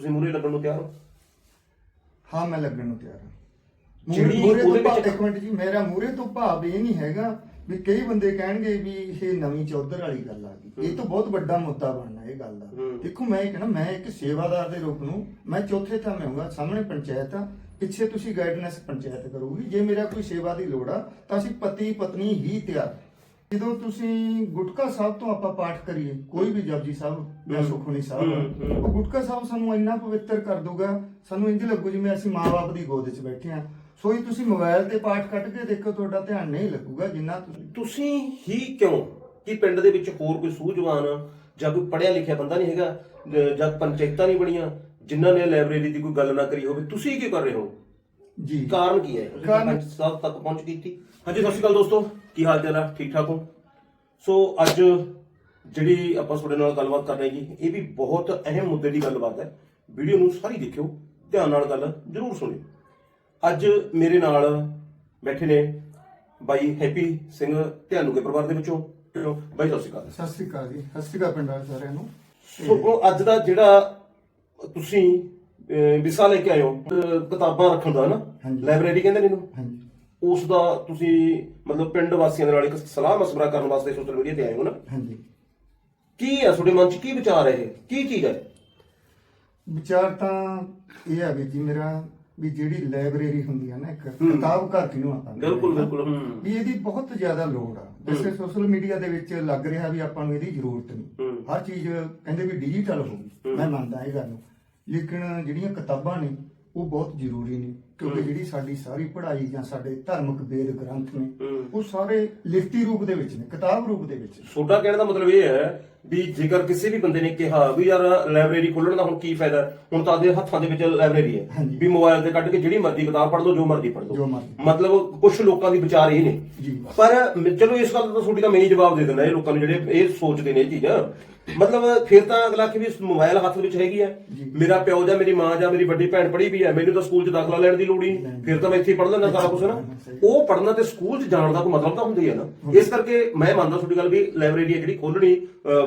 ਤੁਸੀਂ ਮੂਰੇ ਲੱਗਣ ਨੂੰ ਤਿਆਰ ਹੋ? ਹਾਂ ਮੈਂ ਲੱਗਣ ਨੂੰ ਤਿਆਰ ਹਾਂ। ਜਿਹੜੀ ਮੂਰੇ ਉਹਦੇ ਤੋਂ ਭਾਵ- ਵਿੱਚ- ਇੱਕ ਮਿੰਟ ਜੀ ਮੇਰਾ ਮੂਰੇ ਤੋਂ ਭਾਵ ਇਹ ਨਹੀਂ ਹੈਗਾ ਵੀ ਕਈ ਬੰਦੇ ਕਹਿਣਗੇ ਵੀ ਇਹ ਨਵੀਂ ਚੌਧਰ ਵਾਲੀ ਗੱਲ ਆ ਗਈ। ਇਹ ਤਾਂ ਬਹੁਤ ਵੱਡਾ ਮੁੱਦਾ ਬਣਨਾ ਇਹ ਗੱਲ ਦਾ। ਹੂੰ। ਦੇਖੋ ਮੈਂ ਇਹ ਕਹਿਣਾ ਮੈਂ ਇੱਕ ਸੇਵਾਦਾਰ ਦੇ ਰੂਪ ਨੂੰ ਮੈਂ ਚੌਥੇ ਥਾਂ ਮੈਂ ਹੋਊਗਾ ਸਾਹਮਣੇ ਪੰਚਾਇਤ ਆ ਪਿੱਛੇ ਤੁਸੀਂ ਗਾਈਡਨੈਸ ਪੰਚਾਇਤ ਕਰੂਗੀ। ਜੇ ਮੇਰਾ ਕੋਈ ਸੇਵਾ ਦੀ ਲੋੜ ਆ ਤਾਂ ਅਸੀਂ ਪਤੀ ਪਤਨੀ ਹੀ ਤਿਆਰ। ਜਦੋਂ ਤੁਸੀਂ ਗੁਟਕਾ ਸਾਹਿਬ ਤੋਂ ਆਪਾਂ ਪਾਠ ਕਰੀਏ ਕੋਈ ਵੀ ਜਪਜੀ ਸਾਹਿਬ ਜਾਂ। ਸੁਖਮਨੀ ਸਾਹਿਬ। ਉਹ ਗੁਟਕਾ ਸਾਹਿਬ ਸਾਨੂੰ ਇੰਨਾ ਪਵਿੱਤਰ ਕਰ ਦੂਗਾ ਸਾਨੂੰ ਇੰਜ ਲੱਗੂ ਜਿਵੇਂ ਅਸੀਂ ਮਾਂ-ਬਾਪ ਦੀ ਗੋਦ 'ਚ ਬੈਠੇ ਆ ਸੋ ਹੀ ਤੁਸੀਂ ਮੋਬਾਈਲ ਤੇ ਪਾਠ ਕੱਢ ਕੇ ਦੇਖੋ ਤੁਹਾਡਾ ਧਿਆਨ ਨਹੀਂ ਲੱਗੂਗਾ ਜਿੰਨਾ ਤੁਸੀਂ ਹੀ ਕਿਉਂ? ਕਿ ਪਿੰਡ ਦੇ ਵਿੱਚ ਹੋਰ ਕੋਈ ਸੂਝਵਾਨ ਜਾਂ ਕੋਈ ਪੜਿਆ ਲਿਖਿਆ ਬੰਦਾ ਨਹੀਂ ਹੈਗਾ? ਜ- ਪੰਚਾਇਤਾਂ ਨਹੀਂ ਬਣੀਆਂ ਜਿਨ੍ਹਾਂ ਨੇ ਲਾਇਬ੍ਰੇਰੀ ਦੀ ਕੋਈ ਗੱਲ ਨਾ ਕਰੀ ਹੋਵੇ ਤੁਸੀਂ ਕੀ ਕਰ ਰਹੇ ਹੋ? ਜੀ। ਕਾਰਨ ਕੀ ਹੈ? ਕਾਰਨ- ਸਾਹਿਬ ਤੱਕ ਪਹੁੰਚ ਕੀਤੀ। ਹਾਂਜੀ ਸਤਿ ਸ਼੍ਰੀ ਅਕਾਲ ਦੋਸਤੋ। ਕੀ ਹਾਲ ਚਾਲ ਹੈ ਠੀਕ ਠਾਕ ਹੋ? ਸੋ ਅੱਜ ਜਿਹੜੀ ਆਪਾਂ ਤੁਹਾਡੇ ਨਾਲ ਗੱਲਬਾਤ ਕਰ ਰਹੇ ਜੀ ਇਹ ਵੀ ਬਹੁਤ ਅਹਿਮ ਮੁੱਦੇ ਦੀ ਗੱਲਬਾਤ ਹੈ। ਵੀਡੀਓ ਨੂੰ ਸਾਰੀ ਦੇਖਿਓ ਧਿਆਨ ਨਾਲ ਗੱਲ ਜ਼ਰੂਰ ਸੁਣਿਓ। ਅੱਜ ਮੇਰੇ ਨਾਲ ਬੈਠੇ ਨੇ ਬਾਈ ਹੈਪੀ ਸਿੰਘ ਧਿਆਨੂ ਦੇ ਪਰਿਵਾਰ ਦੇ ਵਿੱਚੋਂ। ਚਲੋ ਬਾਈ ਸਤਿ ਸ਼੍ਰੀ ਅਕਾਲ। ਸਤਿ ਸ੍ਰੀ ਅਕਾਲ ਜੀ। ਸਤਿ ਸ੍ਰੀ ਅਕਾਲ ਪਿੰਡਾਂ ਸਾਰਿਆਂ ਨੂੰ। ਸੋ ਉਹ ਅੱਜ ਦਾ ਜਿਹੜਾ ਤੁਸੀਂ ਵਿਸ਼ਾ ਲੈ ਕੇ ਆਏ ਹੋ ਅਹ, ਕਿਤਾਬਾਂ ਰੱਖਣ ਦਾ ਨਾ ਹਾਂਜੀ। ਲਾਇਬ੍ਰੇਰੀ ਕਹਿੰਦੇ ਨੇ ਇਹਨੂੰ? ਹਾਂਜੀ। ਉਸ ਦਾ ਤੁਸੀਂ ਮਤਲਬ ਪਿੰਡ ਵਾਸੀਆਂ ਦੇ ਨਾਲ ਇੱਕ ਸਲਾਹ ਮਸ਼ਵਰਾ ਕਰਨ ਵਾਸਤੇ ਸੋਸ਼ਲ ਮੀਡੀਆ ਤੇ ਆਏ ਹੋ ਨਾ? ਹਾਂਜੀ। ਕੀ ਹੈ ਤੁਹਾਡੇ ਮਨ 'ਚ? ਕੀ ਵਿਚਾਰ ਹੈ ਇਹ? ਕੀ ਚੀਜ਼ ਹੈ? ਵਿਚਾਰ ਤਾਂ ਇਹ ਹੈ ਵੀ ਜੀ ਮੇਰਾ ਵੀ ਜਿਹੜੀ ਲਾਇਬ੍ਰੇਰੀ ਹੁੰਦੀ ਹੈ ਨਾ ਇੱਕ। ਕਿਤਾਬ ਘਰ ਕਿਨੂੰ ਆਪਾਂ ਬਿਲਕੁਲ। ਬਿਲਕੁਲ ਹੂੰ। ਵੀ ਇਹਦੀ ਬਹੁਤ ਜ਼ਿਆਦਾ ਲੋੜ ਆ। ਵੈਸੇ ਸੋਸ਼ਲ ਮੀਡੀਆ ਦੇ ਵਿੱਚ ਲੱਗ ਰਿਹਾ ਵੀ ਆਪਾਂ ਨੂੰ ਇਹਦੀ ਜ਼ਰੂਰਤ ਨਹੀਂ। ਹਰ ਚੀਜ਼ ਕਹਿੰਦੇ ਵੀ ਡਿਜੀਟਲ ਹੋ ਗਈ। ਮੈਂ ਮੰਨਦਾ ਇਹ ਗੱਲ ਨੂੰ। ਲੇਕਿਨ ਜਿਹੜੀਆਂ ਕਿਤਾਬਾਂ ਨੇ ਉਹ ਬਹੁਤ ਜ਼ਰੂਰੀ ਨੇ ਕਿਉਂਕਿ। ਜਿਹੜੀ ਸਾਡੀ ਸਾਰੀ ਪੜ੍ਹਾਈ ਜਾਂ ਸਾਡੇ ਧਾਰਮਿਕ ਵੇਦ ਗ੍ਰੰਥ ਨੇ। ਉਹ ਸਾਰੇ ਲਿਖਤੀ ਰੂਪ ਦੇ ਵਿੱਚ ਨੇ ਕਿਤਾਬ ਰੂਪ ਦੇ ਵਿੱਚ ਤੁਹਾਡਾ ਕਹਿਣ ਦਾ ਮਤਲਬ ਇਹ ਹੈ ਵੀ ਜੇਕਰ ਕਿਸੇ ਵੀ ਬੰਦੇ ਨੇ ਕਿਹਾ ਵੀ ਯਾਰ ਲਾਇਬ੍ਰੇਰੀ ਖੋਲਣ ਦਾ ਹੁਣ ਕੀ ਫਾਇਦਾ? ਹੁਣ ਤਾਂ ਦੇ ਹੱਥਾਂ ਦੇ ਵਿੱਚ ਲਾਇਬ੍ਰੇਰੀ ਹੈ। ਵੀ ਮੋਬਾਈਲ ਤੇ ਕੱਢ ਕੇ ਜਿਹੜੀ ਮਰਜ਼ੀ ਕਿਤਾਬ ਪੜ੍ਹ ਲਓ ਜੋ ਮਰਜ਼ੀ ਪੜ੍ਹ ਲਓ। ਮਤਲਬ ਕੁਝ ਲੋਕਾਂ ਦੀ ਵਿਚਾਰ ਇਹ ਨੇ ਪਰ ਚਲੋ ਇਸ ਗੱਲ ਦਾ ਤੁਹਾਡੀ ਤਾਂ ਮੈਂ ਹੀ ਜਵਾਬ ਦੇ ਦਿੰਦਾ ਇਹ ਲੋਕਾਂ ਨੂੰ ਜਿਹੜੇ ਇਹ ਸੋਚਦੇ ਨੇ ਇਹ ਚੀਜ਼ ਮਤਲਬ ਫਿਰ ਤਾਂ ਅਗਲਾ ਕਿ ਵੀ ਮੋਬਾਈਲ ਹੱਥ ਵਿੱਚ ਹੈਗੀ ਹੈ। ਮੇਰਾ ਪਿਓ ਜਾਂ ਮੇਰੀ ਮਾਂ ਜਾਂ ਮੇਰੀ ਵੱਡੀ ਭੈਣ ਪੜ੍ਹੀ ਵੀ ਹੈ ਮੈਨੂੰ ਤਾਂ ਸਕੂਲ 'ਚ ਦਾਖਲਾ ਲੈਣ ਦੀ ਲੋੜ ਹੀ ਨਹੀਂ। ਫਿਰ ਤਾਂ ਮੈਂ ਇੱਥੇ ਹੀ ਪੜ੍ਹ ਲੈਂਦਾ ਸਾਰਾ ਕੁਝ ਨਾ। ਉਹ ਪੜ੍ਹਨਾ ਤੇ ਸਕੂਲ 'ਚ ਜਾਣ ਦਾ ਕੋਈ ਮਤਲਬ ਤਾਂ ਹੁੰਦਾ ਹੀ ਹੈ ਨਾ। ਇਸ ਕਰਕੇ ਮੈਂ ਮੰਨਦਾ ਤੁਹਾਡੀ ਗੱਲ ਵੀ ਲਾਇਬ੍ਰੇਰੀ ਹੈ ਜਿਹੜੀ ਖੋਲਣੀ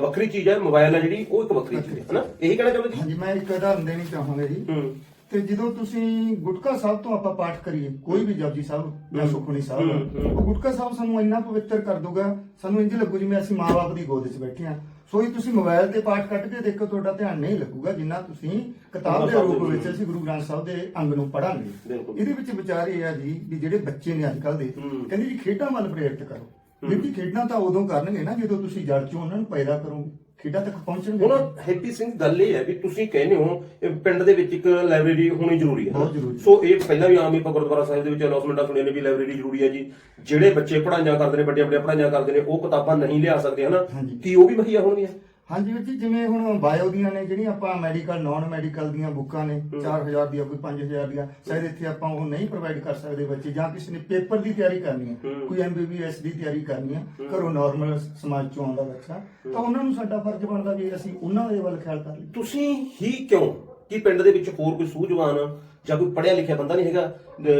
ਵੱਖਰੀ ਚੀਜ਼ ਹੈ ਮੋਬਾਈਲ ਹੈ ਜਿਹੜੀ ਉਹ ਇੱਕ ਵੱਖਰੀ ਚੀਜ਼ ਹੈ ਹਨਾ? ਇਹੀ ਕਹਿਣਾ ਚਾਹੁੰਦੇ ਜੀ? ਹਾਂਜੀ ਮੈਂ ਇੱਕ ਉਦਾਹਰਨ ਦੇਣੀ ਚਾਹਾਂਗਾ ਜੀ। ਹੂੰ। ਤੇ ਜਦੋਂ ਤੁਸੀਂ ਗੁਟਕਾ ਸਾਹਿਬ ਤੋਂ ਆਪਾਂ ਪਾਠ ਕਰੀਏ ਕੋਈ ਵੀ ਜਪਜੀ ਸਾਹਿਬ ਜਾਂ। ਸੁਖਮਨੀ ਸਾਹਿਬ। ਉਹ ਗੁਟਕਾ ਸਾਹਿਬ ਸਾਨੂੰ ਇੰਨਾ ਪਵਿੱਤਰ ਕਰ ਦੂਗਾ ਸਾਨੂੰ ਇੰਜ ਲੱਗੂ ਜਿਵੇਂ ਅਸੀਂ ਮਾਂ-ਬਾਪ ਦੀ ਗੋਦ 'ਚ ਬੈਠੇ ਆ ਸੋ ਹੀ ਤੁਸੀਂ ਮੋਬਾਈਲ ਤੇ ਪਾਠ ਕੱਢ ਕੇ ਦੇਖੋ ਤੁਹਾਡਾ ਧਿਆਨ ਨਹੀਂ ਲੱਗੂਗਾ ਜਿੰਨਾ ਤੁਸੀਂ ਕਿਤਾਬ ਦੇ ਰੂਪ ਵਿੱਚ ਅਸੀਂ ਗੁਰੂ ਗ੍ਰੰਥ ਸਾਹਿਬ ਦੇ ਅੰਗ ਨੂੰ ਪੜਾਂਗੇ। ਇਹਦੇ ਵਿੱਚ ਵਿਚਾਰ ਇਹ ਆ ਜੀ ਵੀ ਜਿਹੜੇ ਬੱਚੇ ਨੇ ਅੱਜਕੱਲ ਦੇ ਹੂੰ। ਕਹਿੰਦੇ ਜੀ ਖੇਡਾਂ ਵੱਲ ਪ੍ਰੇਰਿਤ ਕਰੋ ਜਿਹੜੀ ਖੇਡਾਂ ਤਾਂ ਉਦੋਂ ਕਰਨਗੇ ਨਾ ਜਦੋਂ ਤੁਸੀਂ ਜੜ 'ਚੋਂ ਉਹਨਾਂ ਨੂੰ ਪੈਦਾ ਕਰੋਗੇ ਖੇਡਾਂ ਤੱਕ ਪਹੁੰਚਣਗੇ ਹੁਣ ਹੈਪੀ ਸਿੰਘ ਗੱਲ ਇਹ ਹੈ ਵੀ ਤੁਸੀਂ ਕਹਿੰਦੇ ਹੋ ਇਹ ਪਿੰਡ ਦੇ ਵਿੱਚ ਇੱਕ ਲਾਇਬ੍ਰੇਰੀ ਹੋਣੀ ਜ਼ਰੂਰੀ ਹੈ। ਬਹੁਤ ਜ਼ਰੂਰੀ। ਸੋ ਇਹ ਪਹਿਲਾਂ ਵੀ ਆਮ ਹੀ ਆਪਾਂ ਗੁਰਦੁਆਰਾ ਸਾਹਿਬ ਦੇ ਵਿੱਚ ਅਨਾਉਂਸਮੈਂਟਾਂ ਸੁਣੀਆਂ ਨੇ ਵੀ ਲਾਇਬ੍ਰੇਰੀ ਜ਼ਰੂਰੀ ਹੈ ਜੀ। ਜਿਹੜੇ ਬੱਚੇ ਪੜ੍ਹਾਈਆਂ ਕਰਦੇ ਨੇ ਵੱਡੀਆਂ ਵੱਡੀਆਂ ਪੜ੍ਹਾਈਆਂ ਕਰਦੇ ਨੇ ਉਹ ਕਿਤਾਬਾਂ ਨਹੀਂ ਲਿਆ ਸਕਦੇ ਹਨਾ? ਹਾਂਜੀ। ਕੀ ਉਹ ਵੀ ਮੁਹੱਈਆ ਹੋਣਗੀਆਂ? ਹਾਂਜੀ ਵੀਰ ਜੀ ਜਿਵੇਂ ਹੁਣ ਬਾਇਓ ਦੀਆਂ ਨੇ ਜਿਹੜੀਆਂ ਆਪਾਂ ਮੈਡੀਕਲ ਨਾਨ ਮੈਡੀਕਲ ਦੀਆਂ ਬੁੱਕਾਂ ਨੇ 4000 ਦੀਆਂ ਕੋਈ 5000 ਦੀਆਂ ਸ਼ਾਇਦ ਇੱਥੇ ਆਪਾਂ ਉਹ ਨਹੀਂ ਪ੍ਰੋਵਾਈਡ ਕਰ ਸਕਦੇ ਬੱਚੇ ਜਾਂ ਕਿਸੇ ਨੇ ਪੇਪਰ ਦੀ ਤਿਆਰੀ ਕਰਨੀ ਹੈ। ਕੋਈ ਐਮਬੀਬੀਐਸ ਦੀ ਤਿਆਰੀ ਕਰਨੀ ਹੈ ਘਰੋਂ ਨਾਰਮਲ ਸਮਾਜ ਚੋਂ ਆਉਂਦਾ ਬੱਚਾ ਤਾਂ ਉਹਨਾਂ ਨੂੰ ਸਾਡਾ ਫਰਜ਼ ਬਣਦਾ ਵੀ ਅਸੀਂ ਉਹਨਾਂ ਦੇ ਵੱਲ ਖਿਆਲ ਕਰ ਤੁਸੀਂ ਹੀ ਕਿਉਂ? ਕਿ ਪਿੰਡ ਦੇ ਵਿੱਚ ਹੋਰ ਕੋਈ ਸੂਝਵਾਨ ਜਾਂ ਕੋਈ ਪੜ੍ਹਿਆ ਲਿਖਿਆ ਬੰਦਾ ਨਹੀਂ ਹੈਗਾ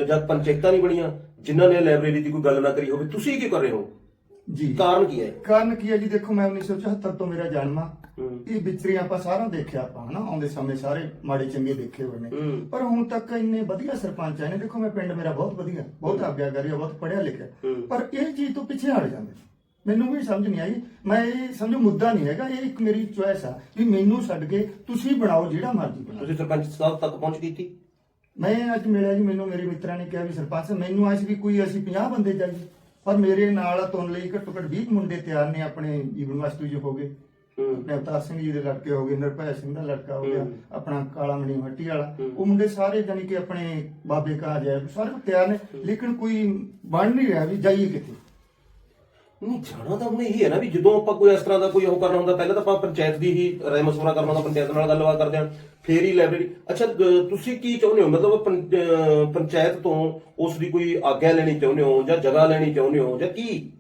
ਜਾਂ ਪੰਚਾਇਤਾਂ ਨਹੀਂ ਬਣੀਆਂ ਜਿਨ੍ਹਾਂ ਨੇ ਲਾਇਬ੍ਰੇਰੀ ਦੀ ਕੋਈ ਗੱਲ ਨਾ ਕਰੀ ਹੋਵੇ ਤੁਸੀਂ ਕੀ ਕਰ ਰਹੇ ਹੋ? ਜੀ। ਕਾਰਨ ਕੀ ਹੈ? ਕਾਰਨ ਕੀ ਹੈ ਜੀ? ਦੇਖੋ ਮੈਂ 1974 ਤੋਂ ਮੇਰਾ ਜਨਮ ਆ। ਹੂੰ। ਇਹ ਵਿਚਰੀ ਆਪਾਂ ਸਾਰਾ ਦੇਖਿਆ ਆਪਾਂ ਹਨਾ? ਆਉਂਦੇ ਸਮੇਂ ਸਾਰੇ ਮਾੜੇ ਚੰਗੇ ਦੇਖੇ ਹੋਏ ਨੇ। ਹੂੰ। ਪਰ ਹੁਣ ਤੱਕ ਇੰਨੇ ਵਧੀਆ ਸਰਪੰਚ ਆਏ ਨੇ। ਦੇਖੋ ਮੈਂ ਪਿੰਡ ਮੇਰਾ ਬਹੁਤ ਵਧੀਆ ਬਹੁਤ ਆਗਿਆਕਾਰੀ ਆ ਬਹੁਤ ਪੜ੍ਹਿਆ ਲਿਖਿਆ। ਹੂੰ। ਪਰ ਇਹ ਚੀਜ਼ ਤੋਂ ਪਿੱਛੇ ਹਟ ਜਾਂਦੇ ਮੈਨੂੰ ਵੀ ਸਮਝ ਨਹੀਂ ਆਈ। ਮੈਂ ਇਹ ਸਮਝੋ ਮੁੱਦਾ ਨਹੀਂ ਹੈਗਾ। ਇਹ ਇੱਕ ਮੇਰੀ ਚੁਆਇਸ ਆ ਵੀ ਮੈਨੂੰ ਛੱਡ ਕੇ ਤੁਸੀਂ ਬਣਾਓ ਜਿਹੜਾ ਮਰਜ਼ੀ ਬਣਾਓ। ਤੁਸੀਂ ਸਰਪੰਚ ਸਾਹਿਬ ਤੱਕ ਪਹੁੰਚ ਕੀਤੀ? ਮੈਂ ਅੱਜ ਮਿਲਿਆ ਜੀ ਮੈਨੂੰ ਮੇਰੇ ਮਿੱਤਰਾਂ ਨੇ ਕਿਹਾ ਵੀ ਸਰਪੰਚ ਸਾਹਿਬ, ਮੈਨੂੰ ਆਇਆ ਸੀ ਵੀ ਕੋਈ ਅਸੀਂ 50 ਬੰਦੇ ਚਾਹੀਏ ਪਰ ਮੇਰੇ ਨਾਲ ਤੁਰਨ ਲਈ ਘੱਟੋ ਘੱਟ 20 ਮੁੰਡੇ ਤਿਆਰ ਨੇ ਆਪਣੇ ਯੂਨੀਵਰਸਿਟੀ ਜੋ ਹੋ ਗਏ। ਆਪਣੇ ਅਵਤਾਰ ਸਿੰਘ ਜੀ ਦੇ ਲੜਕੇ ਹੋ ਗਏ ਨਿਰਭੈ ਸਿੰਘ ਦਾ ਲੜਕਾ ਹੋ ਗਿਆ। ਆਪਣਾ ਕਾਲਾ ਮਣੀ ਹੱਟੀ ਵਾਲਾ। ਉਹ ਮੁੰਡੇ ਸਾਰੇ ਜਾਨੀ ਕਿ ਆਪਣੇ ਬਾਬੇ ਕਾ ਜਾਏ ਸਾਰੇ ਤਿਆਰ ਨੇ ਲੇਕਿਨ ਕੋਈ ਬਣ ਨਹੀਂ ਰਿਹਾ ਵੀ ਜਾਈਏ ਕਿੱਥੇ ਨਹੀਂ ਜਾਣਾ ਤਾਂ ਹੁਣ ਇਹੀ ਹੈ ਨਾ ਵੀ ਜਦੋਂ ਆਪਾਂ ਕੋਈ ਇਸ ਤਰ੍ਹਾਂ ਦਾ ਕੋਈ ਉਹ ਕਰਨਾ ਹੁੰਦਾ ਪਹਿਲਾਂ ਤਾਂ ਆਪਾਂ ਪੰਚਾਇਤ ਦੀ ਹੀ ਰਾਏ ਮਸ਼ਵਰਾ ਕਰਨਾ ਹੁੰਦਾ ਪੰਚਾਇਤ ਨਾਲ ਗੱਲਬਾਤ ਕਰਦੇ ਹਾਂ ਫੇਰ ਹੀ ਲਾਇਬ੍ਰੇਰੀ ਅੱਛਾ ਅ, ਤੁਸੀਂ ਕੀ ਚਾਹੁੰਦੇ ਹੋ? ਮਤਲਬ ਪੰ- ਅ, ਪੰਚਾਇਤ ਤੋਂ ਉਸ ਦੀ ਕੋਈ ਆਗਿਆ ਲੈਣੀ ਚਾਹੁੰਦੇ ਹੋ ਜਾਂ ਜਗ੍ਹਾ ਲੈਣੀ ਚਾਹੁੰਦੇ ਹੋ ਜਾਂ ਕੀ?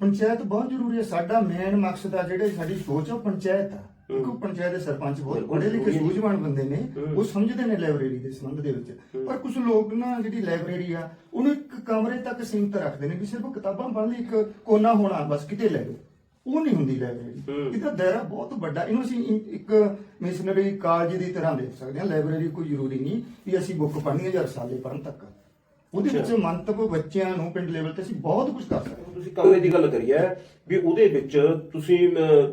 ਪੰਚਾਇਤ ਬਹੁਤ ਜ਼ਰੂਰੀ ਹੈ ਸਾਡਾ ਮੇਨ ਮਕਸਦ ਆ ਜਿਹੜੇ ਸਾਡੀ ਸੋਚ ਆ ਉਹ ਪੰਚਾਇਤ ਆ। ਕਿਉਂਕਿ ਪੰਚਾਇਤ ਦੇ ਸਰਪੰਚ ਬਹੁਤ ਪੜ੍ਹੇ ਲਿਖੇ। ਸੂਝਵਾਨ ਬੰਦੇ ਨੇ। ਉਹ ਸਮਝਦੇ ਨੇ ਲਾਇਬ੍ਰੇਰੀ ਦੇ ਸੰਬੰਧ ਦੇ ਵਿੱਚ। ਪਰ ਕੁਝ ਲੋਕ ਨਾ ਜਿਹੜੀ ਲਾਇਬ੍ਰੇਰੀ ਆ ਉਹਨੂੰ ਇੱਕ ਕਮਰੇ ਤੱਕ ਸੀਮਿਤ ਰੱਖਦੇ ਨੇ ਵੀ ਸਿਰਫ ਕਿਤਾਬਾਂ ਪੜ੍ਹਨ ਲਈ ਇੱਕ ਕੋਨਾ ਹੋਣਾ ਬਸ ਕਿਤੇ ਲੈ ਲਓ ਉਹ ਨਹੀਂ ਹੁੰਦੀ। ਲਾਇਬ੍ਰੇਰੀ। ਇਹਦਾ ਦਾਇਰਾ ਬਹੁਤ ਵੱਡਾ। ਇਹਨੂੰ ਅਸੀਂ ਇੱਕ ਮਿਸ਼ਨਰੀ ਕਾਲਜ ਦੀ ਤਰ੍ਹਾਂ ਦੇਖ ਸਕਦੇ ਹਾਂ। ਲਾਇਬ੍ਰੇਰੀ ਕੋਈ ਜ਼ਰੂਰੀ ਨਹੀਂ ਵੀ ਅਸੀਂ ਬੁੱਕ ਪੜ੍ਹਨੀ ਹੈ ਰਸਾਲੇ ਪੜ੍ਹਨ ਤੱਕ। ਉਹਦੇ ਵਿੱਚ ਮੰਤਵ ਬੱਚਿਆਂ ਨੂੰ ਪਿੰਡ ਲੈਵਲ ਤੇ ਅਸੀਂ ਬਹੁਤ ਕੁਝ ਕਰ ਸਕਦੇ ਹਾਂ। ਤੁਸੀਂ ਕਮਰੇ ਦੀ ਗੱਲ ਕਰੀ ਹੈ ਵੀ ਉਹਦੇ ਵਿੱਚ ਤੁਸੀਂ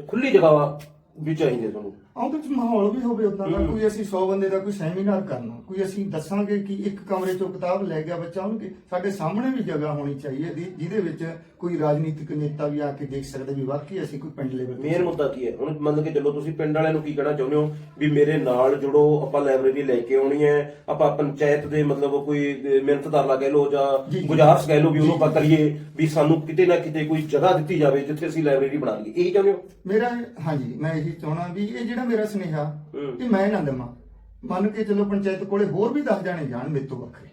ਖੁੱਲੀ ਜਗ੍ਹਾ ਵੀ ਚਾਹੀਦੀ ਤੁਹਾਨੂੰ ਉਹਦੇ ਵਿੱਚ ਮਾਹੌਲ ਵੀ ਹੋਵੇ ਉਦਾਂ ਦਾ ਕੋਈ ਅਸੀਂ 100 ਬੰਦੇ ਦਾ ਕੋਈ ਸੈਮੀਨਾਰ ਕਰਨਾ ਕੋਈ ਅਸੀਂ ਦੱਸਾਂਗੇ ਕਿ ਇੱਕ ਕਮਰੇ ਚੋਂ ਕਿਤਾਬ ਲੈ ਗਿਆ ਬੱਚਾ ਉਹਨੂੰ ਕਿ ਸਾਡੇ ਸਾਹਮਣੇ ਵੀ ਜਗ੍ਹਾ ਹੋਣੀ ਚਾਹੀਏ ਦੀ- ਜਿਹਦੇ ਵਿੱਚ ਕੋਈ ਰਾਜਨੀਤਿਕ ਨੇਤਾ ਵੀ ਆ ਕੇ ਦੇਖ ਸਕਦੇ ਵੀ ਵਾਕਈ ਅਸੀਂ ਕੋਈ ਪਿੰਡ ਲੈਵਲ ਮੇਨ ਮੁੱਦਾ ਕੀ ਹੈ? ਹੁਣ ਮੰਨ ਕੇ ਚੱਲੋ ਤੁਸੀਂ ਪਿੰਡ ਵਾਲਿਆਂ ਨੂੰ ਕੀ ਕਹਿਣਾ ਚਾਹੁੰਦੇ ਹੋ? ਵੀ ਮੇਰੇ ਨਾਲ ਜੁੜੋ ਆਪਾਂ ਲਾਇਬ੍ਰੇਰੀ ਲੈ ਕੇ ਆਉਣੀ ਹੈ ਆਪਾਂ ਪੰਚਾਇਤ ਦੇ ਮਤਲਬ ਕੋਈ ਅਹ, ਮਿਹਨਤਦਾਰ ਲਾ ਕਹਿ ਲਓ ਜੀ, ਜਾਂ ਜੀ। ਗੁਜ਼ਾਰਸ਼ ਕਹਿ ਲਓ ਵੀ ਉਹਨੂੰ ਆਪਾਂ ਕਰੀਏ ਵੀ ਸਾਨੂੰ ਕਿਤੇ ਨਾ ਕਿਤੇ ਕੋਈ ਜਗ੍ਹਾ ਦਿੱਤੀ ਜਾਵੇ ਜਿੱਥੇ ਅਸੀਂ ਲਾਇਬ੍ਰੇਰੀ ਬਣਾ ਲਈਏ। ਇਹੀ ਚਾਹੁੰਦੇ ਹੋ? ਮੇਰਾ ਹਾਂਜੀ ਮੈਂ ਇਹੀ ਚਾਹਣਾ ਵੀ ਇਹ ਜਿਹੜਾ ਮੇਰਾ ਸੁਨੇਹਾ ਹੂੰ। ਕਿ ਮੈਂ ਨਾ ਦੇਵਾਂ। ਮੰਨ ਕੇ ਚਲੋ ਪੰਚਾਇਤ ਕੋਲੇ ਹੋਰ ਵੀ 10 ਜਾਣੇ ਜਾਣ ਮੇਰੇ ਤੋਂ ਵੱਖਰੇ।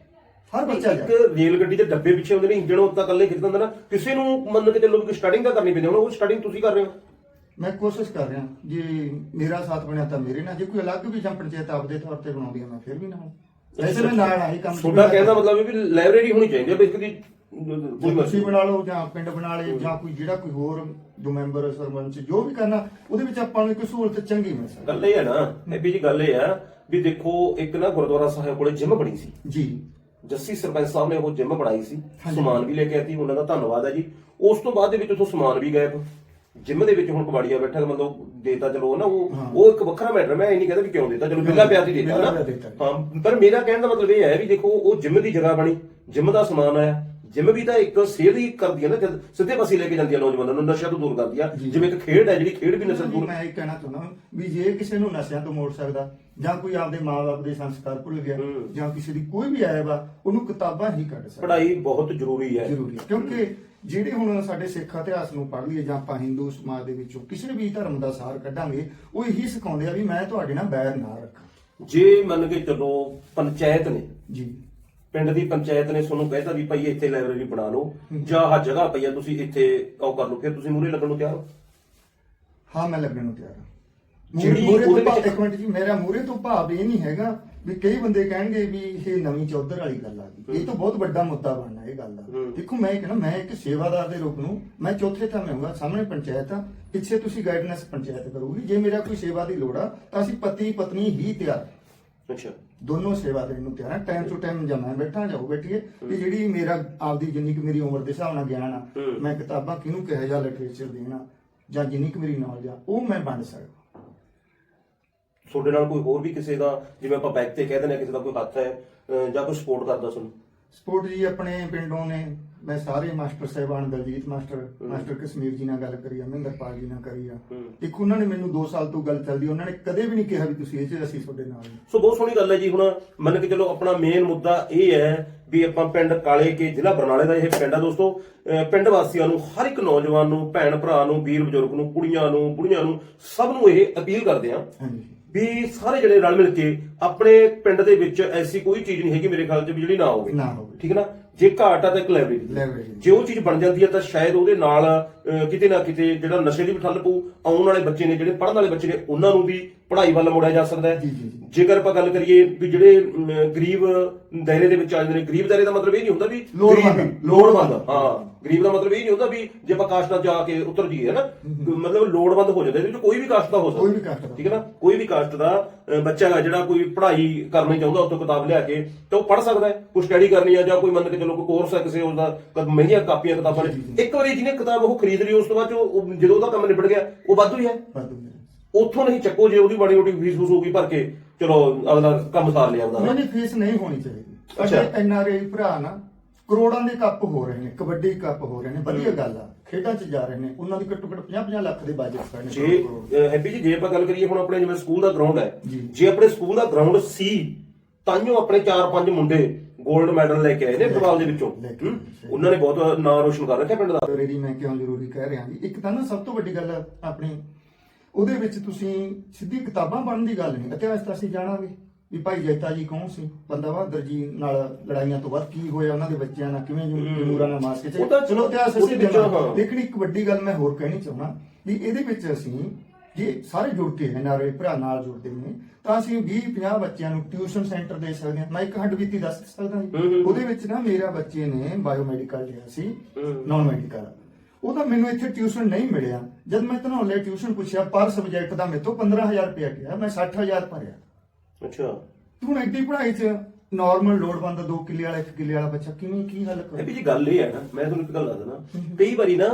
ਹਰ ਬੱਚਾ ਇੱਕ ਜਾਏ। ਰੇਲ ਗੱਡੀ ਦੇ ਡੱਬੇ ਪਿੱਛੇ ਹੁੰਦੇ ਨੇ ਇੰਜਣ ਉਹ ਤਾਂ ਇਕੱਲੇ ਖਿੱਚਦਾ ਹੁੰਦਾ ਨਾ। ਕਿਸੇ ਨੂੰ ਮੰਨ ਕੇ ਚੱਲੋ ਵੀ ਸਟਾਰਟਿੰਗ ਤਾਂ ਕਰਨੀ ਪੈਂਦੀ ਹੁਣ ਉਹ ਸਟਾਰਟਿੰਗ ਤੁਸੀਂ ਕਰ ਰਹੇ ਹੋ। ਮੈਂ ਕੋਸ਼ਿਸ਼ ਕਰ ਰਿਹਾ ਜੇ ਮੇਰਾ ਸਾਥ ਬਣਿਆ ਤਾਂ ਮੇਰੇ ਨਾਲ ਜੇ ਕੋਈ ਅਲੱਗ ਵੀ ਜਾਂ ਪੰਚਾਇਤ ਆਪਦੇ ਤੌਰ ਤੇ ਬਣਾਉਂਦੀ ਹੈ ਮੈਂ ਫਿਰ ਵੀ ਨਾਲ। ਵੈਸੇ ਮੈਂ ਨਾਲ ਆਹੀ ਕੰਮ ਤੁਹਾਡਾ ਕਹਿਣ ਦਾ ਮਤਲਬ ਹੈ ਵੀ ਲਾਇਬ੍ਰੇਰੀ ਹੋਣੀ ਚਾਹੀਦੀ ਹੈ ਬੇਸਿਕਲੀ ਕੋਈ ਕੋਈ ਮਰਜ਼ੀ ਬਣਾ ਲਓ ਜਾਂ ਪਿੰਡ ਬਣਾ ਲਏ ਜਾਂ ਕੋਈ ਜਿਹੜਾ ਕੋਈ ਹੋਰ ਜੋ ਮੈਂਬਰ ਸਰਪੰਚ ਜੋ ਵੀ ਕਰਨਾ ਉਹਦੇ ਵਿੱਚ ਆਪਾਂ ਨੂੰ ਇੱਕ ਸਹੂਲਤ ਚੰਗੀ ਮਿਲ ਸਕਦੀ। ਗੱਲ ਇਹ ਹੈ ਨਾ ਇਹ ਵੀ ਜੀ ਗੱਲ ਇਹ ਹੈ ਵੀ ਦੇਖੋ ਇੱਕ ਨਾ ਗੁਰਦੁਆਰਾ ਸਾਹਿਬ ਕੋਲੇ ਜਿਮ ਬਣੀ ਸੀ। ਜੀ। ਜੱਸੀ ਸਰਪੰਚ ਸਾਹਿਬ ਨੇ ਉਹ ਜਿਮ ਬਣਾਈ ਸੀ। ਹਾਂਜੀ। ਸਮਾਨ ਵੀ ਲੈ ਕੇ ਆਤੀ ਉਹਨਾਂ ਦਾ ਧੰਨਵਾਦ ਹੈ ਜੀ। ਉਸ ਤੋਂ ਬਾਅਦ ਦੇ ਵਿੱਚ ਉਥੋਂ ਸਮਾਨ ਵੀ ਗਾਇਬ। ਜਿਮ ਦੇ ਵਿੱਚ ਹੁਣ ਕਬਾੜੀਆ ਬੈਠਾ ਮਤਲਬ ਦੇਤਾ ਚਲੋ ਨਾ ਉਹ ਹਾਂ। ਉਹ ਇੱਕ ਵੱਖਰਾ ਮੈਟਰ ਮੈਂ ਇਹ ਨਹੀਂ ਕਹਿੰਦਾ ਵੀ ਕਿਉਂ ਦੇਤਾ ਚਲੋ ਬਿੱਲਾ ਪਿਆ ਸੀ ਦੇਤਾ ਬਿੱਲਾ ਨਾ। ਪਿਆ ਦਿੱਤਾ। ਹਾਂ ਪਰ ਮੇਰਾ ਕਹਿਣ ਦਾ ਮਤਲਬ ਇਹ ਹੈ ਵੀ ਦੇਖੋ ਉਹ ਜਿਮ ਦੀ ਜਗ੍ਹਾ ਬਣੀ ਜਿਮ ਦਾ ਸਮਾਨ ਆਇਆ। ਜਿਮ ਵੀ ਤਾਂ ਇੱਕ ਸਿਹਤ ਹੀ ਕਰਦੀ ਹੈ ਨਾ ਜਦ ਸਿੱਧੇ ਪਾਸੇ ਲੈ ਕੇ ਜਾਂਦੀ ਹੈ ਨੌਜਵਾਨਾਂ ਨੂੰ ਨਸ਼ਾ ਤੋਂ ਦੂਰ ਕਰਦੀ ਆ ਜੀ। ਜਿਵੇਂ ਇੱਕ ਖੇਡ ਹੈ ਜਿਹੜੀ ਖੇਡ ਵੀ ਨਸ਼ਾ ਤੋਂ ਦੂਰ ਮੈਂ ਇਹ ਕਹਿਣਾ ਚਾਹੁੰਦਾ ਵੀ ਜੇ ਕਿਸੇ ਨੂੰ ਨਸ਼ਿਆਂ ਤੋਂ ਮੋੜ ਸਕਦਾ ਜਾਂ ਕੋਈ ਆਪਦੇ ਮਾਪੇ ਦੇ ਸੰਸਕਾਰ ਭੁੱਲ ਗਿਆ ਹੂੰ। ਜਾਂ ਕਿਸੇ ਦੀ ਕੋਈ ਵੀ ਆਇਆ ਵਾ ਉਹਨੂੰ ਕਿਤਾਬਾਂ ਹੀ ਕੱਢ ਸਕਦਾ ਪੜ੍ਹਾਈ ਬਹੁਤ ਜ਼ਰੂਰੀ ਹੈ ਜ਼ਰੂਰੀ ਹੈ। ਕਿਉਂਕਿ ਜਿਹੜੇ ਹੁਣ ਸਾਡੇ ਸਿੱਖ ਇਤਿਹਾਸ ਨੂੰ ਪੜ੍ਹ ਲਈਏ ਜਾਂ ਆਪਾਂ ਹਿੰਦੂ ਸਮਾਜ ਦੇ ਵਿੱਚੋਂ ਕਿਸੇ ਵੀ ਧਰਮ ਦਾ ਸਾਰ ਕੱਢਾਂਗੇ ਉਹ ਇਹੀ ਸਿਖਾਉਂਦੇ ਆ ਵੀ ਮੈਂ ਤੁਹਾਡੇ ਨਾਲ ਬੈਰ ਨਾ ਰੱਖਾਂ ਜੇ ਮੰਨ ਕੇ ਚੱਲੋ ਪੰਚਾਇਤ ਨੇ ਜੀ ਪਿੰਡ ਦੀ ਪੰਚਾਇਤ ਨੇ ਤੁਹਾਨੂੰ ਕਹਿਤਾ ਵੀ ਭਾਈ ਇੱਥੇ ਲਾਇਬ੍ਰੇਰੀ ਬਣਾ ਲਓ ਜਾਂ ਆਹ ਜਗ੍ਹਾ ਪਈ ਆ ਤੁਸੀਂ ਇੱਥੇ ਉਹ ਕਰ ਲਓ ਫਿਰ ਤੁਸੀਂ ਮੂਰੇ ਲੱਗਣ ਨੂੰ ਤਿਆਰ ਹੋ? ਹਾਂ ਮੈਂ ਲੱਗਣ ਨੂੰ ਤਿਆਰ ਹਾਂ। ਜਿਹੜੀ ਮੂਰੇ ਤੋਂ ਉਹਦੇ ਵਿੱਚ- ਭਾਵ ਇੱਕ ਮਿੰਟ ਜੀ ਮੇਰਾ ਮੂਰੇ ਤੋਂ ਭਾਵ ਇਹ ਨਹੀਂ ਹੈਗਾ ਵੀ ਕਈ ਬੰਦੇ ਕਹਿਣਗੇ ਵੀ ਇਹ ਨਵੀਂ ਚੌਧਰ ਵਾਲੀ ਗੱਲ ਆ ਗਈ। ਇਹ ਤਾਂ ਬਹੁਤ ਵੱਡਾ ਮੁੱਦਾ ਬਣਨਾ ਇਹ ਗੱਲ ਦਾ ਹੂੰ। ਦੇਖੋ ਮੈਂ ਕਹਿੰਦਾ ਮੈਂ ਇੱਕ ਸੇਵਾਦਾਰ ਦੇ ਰੂਪ ਨੂੰ ਮੈਂ ਚੌਥੇ ਤਾਂ ਮੈਂ ਹੋਊਗਾ ਸਾਹਮਣੇ ਪੰਚਾਇਤ ਆ ਪਿੱਛੇ ਤੁਸੀਂ ਗਾਈਡਨੈਸ ਪੰਚਾਇਤ ਕਰੂਗੀ। ਜੇ ਮੇਰਾ ਕੋਈ ਸੇਵਾ ਦੀ ਲੋੜ ਆ ਤਾਂ ਅਸੀਂ ਪਤੀ ਪਤਨੀ ਹੀ ਤਿਆਰ। ਅੱਛਾ। ਦੋਨੋਂ ਸੇਵਾ ਦੇਣ ਨੂੰ ਤਿਆਰ ਟਾਈਮ ਟੂ ਟਾਈਮ ਜਾਂ ਮੈਂ ਬੈਠਾ ਜਾਂ ਉਹ ਬੈਠੀਏ ਵੀ ਜਿਹੜੀ ਮੇਰਾ ਆਪਦੀ ਜਿੰਨੀ ਕੁ ਮੇਰੀ ਉਮਰ ਦੇ ਹਿਸਾਬ ਨਾਲ ਗਿਆਨ ਆ। ਮੈਂ ਕਿਤਾਬਾਂ ਕਿਹਨੂੰ ਕਿਹੋ ਜਿਹਾ ਲਿਟਰੇਚਰ ਦੇਣਾ ਜਾਂ ਜਿੰਨੀ ਕੁ ਮੇਰੀ ਨੌਲੇਜ ਆ ਉਹ ਮੈਂ ਵੰਡ ਸਕਦਾ। ਤੁਹਾਡੇ ਨਾਲ ਕੋਈ ਹੋਰ ਵੀ ਕਿਸੇ ਦਾ ਜਿਵੇਂ ਆਪਾਂ ਬੈਕ ਤੇ ਕਹਿ ਦਿੰਦੇ ਕਿਸੇ ਦਾ ਕੋਈ ਹੱਥ ਹੈ ਅਹ ਜਾਂ ਕੋਈ ਸਪੋਰਟ ਕਰਦਾ ਤੁਹਾਨੂੰ? ਸਪੋਰਟ ਜੀ ਆਪਣੇ ਪਿੰਡੋਂ ਨੇ ਮੈਂ ਸਾਰੇ ਮਾਸਟਰ ਸਾਹਿਬਾਨ ਦਲਜੀਤ ਮਾਸਟਰ ਮਾਸਟਰ ਕਸ਼ਮੀਰ ਜੀ ਨਾਲ ਗੱਲ ਕਰੀ ਆ ਮਹਿੰਦਰਪਾਲ ਜੀ ਨਾਲ ਕਰੀ ਆ। ਇੱਕ ਉਹਨਾਂ ਨੇ ਮੈਨੂੰ 2 ਸਾਲ ਤੋਂ ਗੱਲ ਚੱਲਦੀ ਉਹਨਾਂ ਨੇ ਕਦੇ ਵੀ ਨਹੀਂ ਕਿਹਾ ਵੀ ਤੁਸੀਂ ਇਹ ਚ ਅਸੀਂ ਤੁਹਾਡੇ ਨਾਲ। ਸੋ ਬਹੁਤ ਸੋਹਣੀ ਗੱਲ ਹੈ ਜੀ ਹੁਣ ਮੰਨ ਕੇ ਚਲੋ ਆਪਣਾ ਮੇਨ ਮੁੱਦਾ ਇਹ ਹੈ ਵੀ ਆਪਾਂ ਪਿੰਡ ਕਾਲੇ ਕੇ ਜ਼ਿਲ੍ਹਾ ਬਰਨਾਲੇ ਦਾ ਇਹ ਪਿੰਡ ਆ ਦੋਸਤੋ ਪਿੰਡ ਵਾਸੀਆਂ ਨੂੰ ਹਰ ਇੱਕ ਨੌਜਵਾਨ ਨੂੰ ਭੈਣ ਭਰਾ ਨੂੰ ਵੀਰ ਬਜ਼ੁਰਗ ਨੂੰ ਕੁੜੀਆਂ ਨੂੰ ਬੁੜੀਆਂ ਨੂੰ ਸਭ ਨੂੰ ਇਹ ਅਪੀਲ ਕਰਦੇ ਆ ਵੀ ਸਾਰੇ ਜਣੇ ਰਲ ਮਿਲ ਕੇ ਆਪਣੇ ਪਿੰਡ ਦੇ ਵਿੱਚ ਐਸੀ ਕੋਈ ਚੀਜ਼ ਨਹੀਂ ਹੈਗੀ ਮੇਰੇ ਖਿਆਲ 'ਚ ਵੀ ਜਿਹੜੀ ਨਾ ਹੋਵੇ ਨਾ ਹੋਵੇ। ਠੀਕ ਹੈ ਨਾ ਜੇ ਘਾਟ ਆ ਤਾਂ ਇੱਕ ਲਾਇਬ੍ਰੇਰੀ ਦੀ। ਲਾਇਬ੍ਰੇਰੀ। ਜੇ ਉਹ ਚੀਜ਼ ਬਣ ਜਾਂਦੀ ਹੈ ਤਾਂ ਸ਼ਾਇਦ ਉਹਦੇ ਨਾਲ ਅਹ, ਕਿਤੇ ਨਾ ਕਿਤੇ ਜਿਹੜਾ ਨਸ਼ੇ ਦੀ ਵੀ ਠੱਲ ਪਊ ਆਉਣ ਵਾਲੇ ਬੱਚੇ ਨੇ ਜਿਹੜੇ ਪੜ੍ਹਨ ਵਾਲੇ ਬੱਚੇ ਨੇ ਉਹਨਾਂ ਨੂੰ ਵੀ ਪੜ੍ਹਾਈ ਵੱਲ ਮੋੜਿਆ ਜਾ ਸਕਦਾ ਹੈ। ਜੇਕਰ ਆਪਾਂ ਗੱਲ ਕਰੀਏ ਵੀ ਜਿਹੜੇ ਅਮ, ਗਰੀਬ ਦਾਇਰੇ ਦੇ ਵਿੱਚ ਆ ਜਾਂਦੇ ਨੇ ਗਰੀਬ ਦਾਇਰੇ ਦਾ ਮਤਲਬ ਇਹ ਨਹੀਂ ਹੁੰਦਾ ਵੀ ਲੋੜਵੰਦ। ਗਰੀਬ- ਲੋੜਵੰਦ ਹਾਂ। ਗਰੀਬ ਦਾ ਮਤਲਬ ਇਹ ਨਹੀਂ ਹੁੰਦਾ ਵੀ ਜੇ ਆਪਾਂ ਕਾਸਟ ਨਾਲ ਜਾ ਕੇ ਉਤਰ ਜਾਈਏ ਨਾ ਮਤਲਬ ਲੋੜਵੰਦ ਹੋ ਜਾਂਦਾ ਇਹਦੇ ਵਿੱਚ ਕੋਈ ਵੀ ਕਾਸਟ ਦਾ ਹੋ ਸਕਦਾ। ਕੋਈ ਵੀ caste ਦਾ। ਠੀਕ ਹੈ ਨਾ? ਕੋਈ ਵੀ ਕਾਸਟ ਦਾ ਬੱਚਾ ਹੈ ਜਿਹੜਾ ਕੋਈ ਪੜ੍ਹਾਈ ਕਰਨੀ ਚਾਹੁੰਦਾ ਉੱਥੋਂ ਕਿਤਾਬ ਲਿਆ ਕੇ ਤਾਂ ਉਹ ਪੜ੍ਹ ਸਕਦਾ ਹੈ। ਕੋਈ ਸਟੱਡੀ ਕਰਨੀ ਆ ਜਾਂ ਕੋਈ ਮੰਨ ਕੇ ਚਲੋ ਕੋਈ ਕੋਰਸ ਹੈ ਕਿਸੇ ਉਹਦਾ ਕ- ਮਹਿੰਗੀਆਂ ਕਾਪੀਆਂ ਕਿਤਾਬਾਂ ਨੇ। ਇੱਕ ਵਾਰੀ ਜਿਹਨੇ ਕਿਤਾਬ ਉਹ ਖਰੀਦ ਲਈ ਉਸ ਤੋਂ ਬਾਅਦ 'ਚ ਉਹ ਉਹ ਜਦੋਂ ਉਹਦਾ ਕੰਮ ਨਿਬੜ ਗਿਆ ਉਹ ਵਾਧੂ ਹੀ ਹੈ। ਵਾਧੂ ਮੇਰੇ ਉੱਥੋਂ ਨਹੀਂ ਚੱਕੋ ਜੇ ਉਹਦੀ ਮਾੜੀ ਮੋਟੀ ਫੀਸ ਫੂਸ ਹੋ ਗਈ ਭਰ ਕੇ ਚਲੋ ਅਗਲਾ ਕੰਮ ਸਾਰ ਲਿਆ ਉਹਨਾਂ ਉਹਦਾ ਦੀ ਫੀਸ ਨਹੀਂ ਹੋਣੀ ਚਾਹੀਦੀ ਅੱਛਾ। ਅੱਛਾ ਐਨਆਰਆਈ ਭਰਾ ਨਾ ਕਰੋੜਾਂ ਦੇ ਕੱਪ ਹੋ ਰਹੇ ਨੇ ਕਬੱਡੀ ਕੱਪ ਹੋ ਰਹੇ ਨੇ ਵਧੀਆ ਗੱਲ ਆ ਖੇਡਾਂ 'ਚ ਜਾ ਰਹੇ ਨੇ ਉਹਨਾਂ ਦੀ ਘੱਟੋ ਘੱਟ 50-50 ਲੱਖ ਦੇ ਬਜਟ ਨੇ ਜੇ ਅਹ, ਹੈਪੀ ਜੀ ਜੇ ਆਪਾਂ ਗੱਲ ਕਰੀਏ ਹੁਣ ਆਪਣੇ ਜਿਵੇਂ ਸਕੂਲ ਦਾ ਗਰਾਊਂਡ ਹੈ ਜੀ। ਜੇ ਆਪਣੇ ਸਕੂਲ ਦਾ ਗਰਾਊਂਡ ਸੀ ਤਾਂਿਓ ਆਪਣੇ 4-5 ਮੁੰਡੇ 골ਡ ਮੈਡਲ ਲੈ ਕੇ ਆਏ ਨੇ ਫੁੱਟਬਾਲ ਦੇ ਵਿੱਚੋਂ ਲੈ ਕੇ ਆਏ, ਹੂੰ? ਸਹੀ। ਉਹਨਾਂ ਨੇ ਬਹੁਤ ਨਾਂ ਰੋਸ਼ਨ ਕਰ ਰੱਖਿਆ ਪਿੰਡ ਦਾ ਮੈਂ ਕਿਉਂ ਜ਼ਰੂਰੀ ਕਹਿ ਰਿਹਾ ਜੀ ਇੱਕ ਤਾਂ ਨਾ ਸਭ ਤੋਂ ਵੱਡੀ ਗੱਲ ਆਪਣੀ ਉਹਦੇ ਵਿੱਚ ਤੁਸੀਂ ਸਿੱਧੀ ਕਿਤਾਬਾਂ ਪੜ੍ਹਨ ਦੀ ਗੱਲ ਨਹੀਂ। ਇਤਿਹਾਸ ਤਾਂ ਅਸੀਂ ਜਾਣਾਂਗੇ ਵੀ ਭਾਈ ਜੈਤਾ ਜੀ ਕੌਣ ਸੀ? ਬੰਦਾ ਬਹਾਦਰ ਜੀ ਨਾਲ ਲੜਾਈਆਂ ਤੋਂ ਬਾਅਦ ਕੀ ਹੋਇਆ? ਉਹਨਾਂ ਦੇ ਬੱਚਿਆਂ ਨਾਲ ਕਿਵੇਂ ਜਮੂਰਾ ਨਾਲ ਮਾਰ ਕੇ ਉਹ ਤਾਂ ਚਲੋ ਇਤਿਹਾਸ ਅਸੀਂ ਜਾਣਾਂਗੇ। ਲੇਕਿਨ ਇੱਕ ਵੱਡੀ ਗੱਲ ਮੈਂ ਹੋਰ ਕਹਿਣੀ ਚਾਹੁੰਦਾ ਵੀ ਇਹਦੇ ਵਿੱਚ ਅਸੀਂ ਜੇ ਸਾਰੇ ਜੁੜ ਕੇ ਐਨਆਰਆਈ ਭਰਾ ਨਾਲ ਜੁੜਦੇ ਨੇ ਤਾਂ ਅਸੀਂ 20 50 ਬੱਚਿਆਂ ਨੂੰ ਟਿਊਸ਼ਨ ਸੈਂਟਰ ਦੇ ਸਕਦੇ ਹਾਂ। ਮੈਂ ਇੱਕ ਹੱਡ ਬੀਤੀ ਦੱਸ ਸਕਦਾ ਹੂੰ, ਜੀ। ਉਹਦੇ ਵਿੱਚ ਨਾ ਮੇਰਾ ਬੱਚੇ ਨੇ ਬਾਇਓਮੈਡੀਕਲ ਲਿਆ ਸੀ। ਨਾਨ ਮੈਡੀਕਲ ਉਹਦਾ ਮੈਨੂੰ ਇੱਥੇ ਟਿਊਸ਼ਨ ਨਹੀਂ ਮਿਲਿਆ। ਜਦ ਮੈਂ ਧਨੌਲੇ ਟਿਊਸ਼ਨ ਪੁੱਛਿਆ ਪਰ ਸਬਜੈਕਟ ਦਾ ਮੇਰੇ ਤੋਂ 15000 ਰੁਪਇਆ ਗਿਆ ਮੈਂ 60000 ਭਰਿਆ। ਅੱਛਾ। ਤੂੰ ਐਡੀ ਪੜ੍ਹਾਈ 'ਚ ਨਾਰਮਲ ਲੋਡ ਬੰਦਾ 2 ਕਿੱਲੇ ਵਾਲਾ 1 ਕਿੱਲੇ ਵਾਲਾ ਬੱਚਾ ਕਿਵੇਂ ਕੀ ਇਹ ਕਰੇ? ਵੀ ਜੀ ਗੱਲ ਇਹ ਹੈ ਨਾ ਮੈਂ ਤੁਹਾਨੂੰ ਇੱਕ ਗੱਲ ਦੱਸ ਦਿੰਦਾ ਕਈ ਵਾਰੀ ਨਾ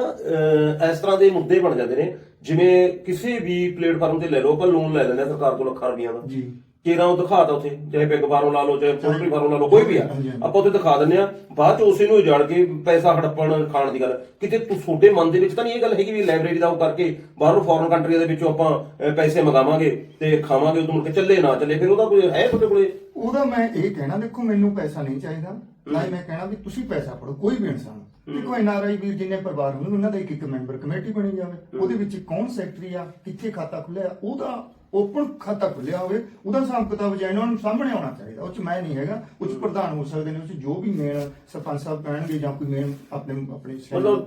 ਇਸ ਤਰ੍ਹਾਂ ਦੇ ਮੁੱਦੇ ਬਣ ਜਾਂਦੇ ਨੇ ਜਿਵੇਂ ਕਿਸੇ ਵੀ ਪਲੇਟਫਾਰਮ ਤੇ ਲੈ ਲਓ ਆਪਾਂ ਲੋਨ ਲੈ ਲੈਂਦੇ ਸਰਕਾਰ ਤੋਂ ਲੱਖਾਂ ਰੁਪਈਆ ਦਾ ਜੀ। ਕੇਰਾਂ ਉਹ ਦਿਖਾਤਾ ਉੱਥੇ ਚਾਹੇ ਪਿਗ ਫਾਰਮ ਲਾ ਲਓ ਚਾਹੇ ਪੋਲਟਰੀ ਫਾਰਮ ਲਾ ਲਓ ਕੋਈ ਵੀ ਆ। ਹਾਂਜੀ, ਹਾਂਜੀ। ਆਪਾਂ ਉੱਥੇ ਦਿਖਾ ਦਿੰਦੇ ਆ। ਬਾਅਦ ਚ ਉਸੇ ਨੂੰ ਉਜਾੜ ਕੇ ਪੈਸਾ ਹੜੱਪਣ ਖਾਣ ਦੀ ਗੱਲ। ਕਿਤੇ ਤੂੰ ਤੁਹਾਡੇ ਮਨ ਦੇ ਵਿੱਚ ਤਾਂ ਨਹੀਂ ਇਹ ਗੱਲ ਹੈਗੀ ਵੀ ਲਾਇਬ੍ਰੇਰੀ ਦਾ ਉਹ ਕਰਕੇ ਬਾਹਰੋਂ ਫੋਰਨ ਕੰਟਰੀਆਂ ਦੇ ਵਿੱਚੋਂ ਆਪਾਂ ਅਹ, ਪੈਸੇ ਮੰਗਾਵਾਂਗੇ ਤੇ ਖਾਵਾਂਗੇ ਉਦੋਂ ਮੁੜ ਕੇ ਚੱਲੇ ਨਾ ਚੱਲੇ ਫਿਰ ਉਹਦਾ ਕੋਈ ਹੈ ਤੁਹਾਡੇ ਕੋਲੇ? ਉਹਦਾ ਮੈਂ ਇਹ ਕਹਿਣਾ ਦੇਖੋ ਮੈਨੂੰ ਪੈਸਾ ਨਹੀਂ ਚਾਹੀਦਾ। ਨਾ ਹੀ ਮੈਂ ਕਹਿਣਾ ਵੀ ਤੁਸੀਂ ਪੈਸਾ ਪੜੋ ਕੋਈ ਵੀ ਇਨਸਾਨ। ਦੇਖੋ ਐਨਆਰਆਈ ਵੀਰ ਜਿੰਨੇ ਪਰਿਵਾਰ ਹੁੰਦੇ ਉਹਨਾਂ ਦਾ ਇੱਕ ਇੱਕ ਮੈਂਬਰ ਕਮੇਟੀ ਬਣੀ ਜਾਵੇ। ਉਹਦੇ ਵਿੱਚ ਕੌਣ ਸੈਕਟਰੀ ਆ ਕਿੱਥੇ ਖਾਤਾ ਖੁੱਲਿਆ ਉਹਦਾ ਓਪਨ ਖਾਤਾ ਖੁੱਲਿਆ ਹੋਵੇ ਉਹਦਾ ਹਿਸਾਬ ਕਿਤਾਬ ਜਾਇ ਉਹਨਾਂ ਨੂੰ ਸਾਹਮਣੇ ਆਉਣਾ ਚਾਹੀਦਾ ਉਹ ਚ ਮੈਂ ਨਹੀਂ ਹੈਗਾ ਉਹ ਚ ਪ੍ਰਧਾਨ ਹੋ ਸਕਦੇ ਨੇ ਉਹ ਚ ਜੋ ਵੀ ਮੇਨ ਸਰਪੰਚ ਸਾਹਿਬ ਕਹਿਣਗੇ ਜਾਂ ਕੋਈ ਮੇਨ ਆਪਣੇ ਆਪਣੇ ਮਤਲਬ